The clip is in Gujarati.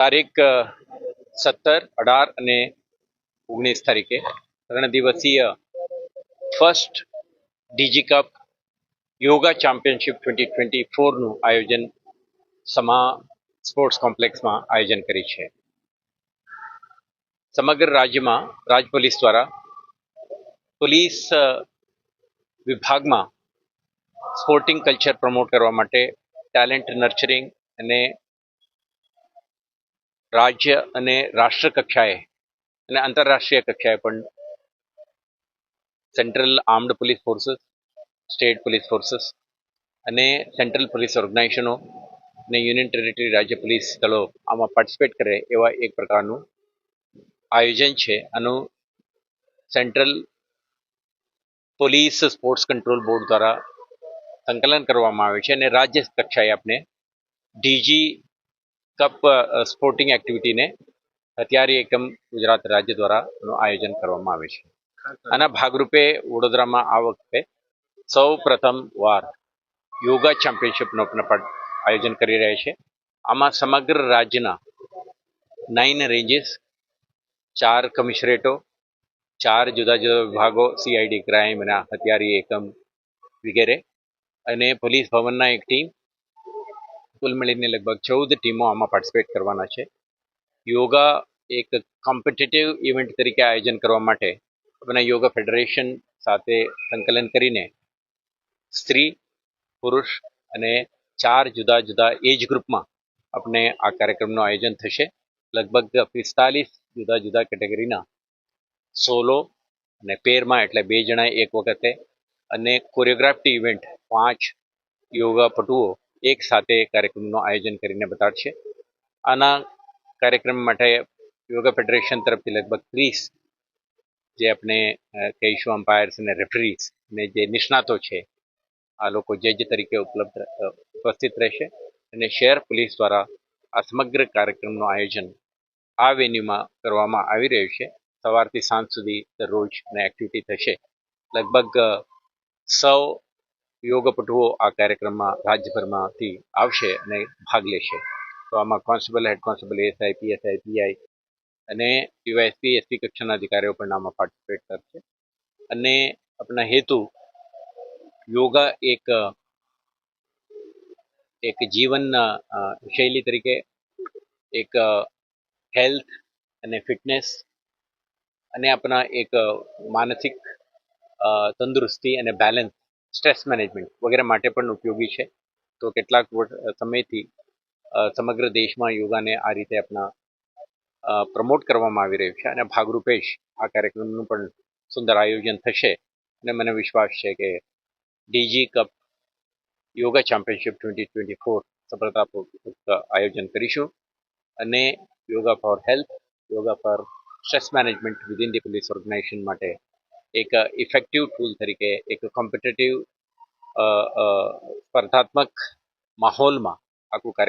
તારીખ સત્તર, અઢાર અને ઓગણીસ તારીખે ત્રણ દિવસીય first DG cup yoga championship twenty twenty ફોરનું આયોજન સમા સ્પોર્ટ્સ કોમ્પ્લેક્સમાં આયોજન કરી છે. સમગ્ર રાજ્યમાં રાજ પોલીસ દ્વારા પોલીસ વિભાગમાં સ્પોર્ટિંગ કલ્ચર પ્રમોટ કરવા માટે ટેલેન્ટ નર્ચરિંગ અને રાજ્ય અને રાષ્ટ્ર કક્ષાએ અને આંતરરાષ્ટ્રીય કક્ષાએ પણ central armed police forces state police forces અને સેન્ટ્રલ પોલીસ ઓર્ગેનાઇઝેશનો અને યુનિયન ટેરિટરી રાજ્ય પોલીસ દળો આમાં પાર્ટિસિપેટ કરે એવા એક પ્રકારનું આયોજન છે. આનું central police sports control board દ્વારા સંકલન કરવામાં આવે છે અને રાજ્ય કક્ષાએ આપણે ડીજી કપ સ્પોર્ટિંગ એક્ટિવિટીને હથિયારી એકમ ગુજરાત રાજ્ય દ્વારાનું આયોજન કરવામાં આવે છે. આના ભાગરૂપે વડોદરામાં આ વખતે સૌ પ્રથમ વાર યોગા ચેમ્પિયનશિપનું પણ આયોજન કરી રહ્યા છે. આમાં સમગ્ર રાજ્યના નાઇન રેન્જીસ ચાર કમિશરેટો ચાર જુદા જુદા વિભાગો સીઆઈડી ક્રાઇમ અને હથિયારી એકમ વગેરે અને પોલીસ ભવનના એક ટીમ કુલ મળીને લગભગ ચૌદ ટીમો આમાં પાર્ટિસિપેટ કરવાના છે. યોગા એક કોમ્પિટિટિવ ઇવેન્ટ તરીકે આયોજન કરવા માટે આપણા યોગા ફેડરેશન સાથે સંકલન કરીને સ્ત્રી, પુરુષ અને ચાર જુદા જુદા એજ ગ્રુપમાં આપણે આ કાર્યક્રમનું આયોજન થશે. લગભગ પિસ્તાલીસ જુદા જુદા કેટેગરીના સોલો અને પેરમાં એટલે બે જણા એક વખતે અને કોરિયોગ્રાફ્ટી ઇવેન્ટ પાંચ યોગા પટુઓ એક સાથે કાર્યક્રમનું આયોજન કરીને બતાડશે. આના કાર્યક્રમ માટે યોગા ફેડરેશન તરફથી લગભગ ત્રીસ જે આપણે કહીશું અમ્પાયર્સ અને રેફરીઝ ને જે નિષ્ણાતો છે, આ લોકો જજ તરીકે ઉપલબ્ધ ઉપસ્થિત રહેશે અને શહેર પોલીસ દ્વારા આ સમગ્ર કાર્યક્રમનું આયોજન આ વેન્યુમાં કરવામાં આવી રહ્યું છે. સવારથી સાંજ સુધી દરરોજ અને એક્ટિવિટી થશે. લગભગ સૌ યોગપટુઓ આ કાર્યક્રમમાં રાજ્યભરમાંથી આવશે અને ભાગ લેશે. તો આમાં constable head constable SI PSI PI અને ડીવાયએસપી એસપી કક્ષાના અધિકારીઓ પણ આમાં પાર્ટિસિપેટ કરશે. અને આપણા હેતુ યોગા એક એક જીવન અ, અ, શૈલી તરીકે એક હેલ્થ અને ફિટનેસ અને આપણા એક માનસિક તંદુરસ્તી અને બેલેન્સ સ્ટ્રેસ મેનેજમેન્ટ વગેરે માટે પણ ઉપયોગી છે. તો કેટલાક સમયથી સમગ્ર દેશમાં યોગાને આ રીતે આપણા પ્રમોટ કરવામાં આવી રહ્યું છે અને ભાગરૂપે જ આ કાર્યક્રમનું પણ સુંદર આયોજન થશે અને મને વિશ્વાસ છે કે DG cup yoga championship twenty twenty four સફળતાપૂર્વક આયોજન કરીશું અને yoga for health, yoga for stress management within the police organisation માટે એક ઇફેક્ટિવ ટૂલ તરીકે એક કોમ્પિટેટિવ સ્પર્ધાત્મક માહોલમાં આખું કાર્ય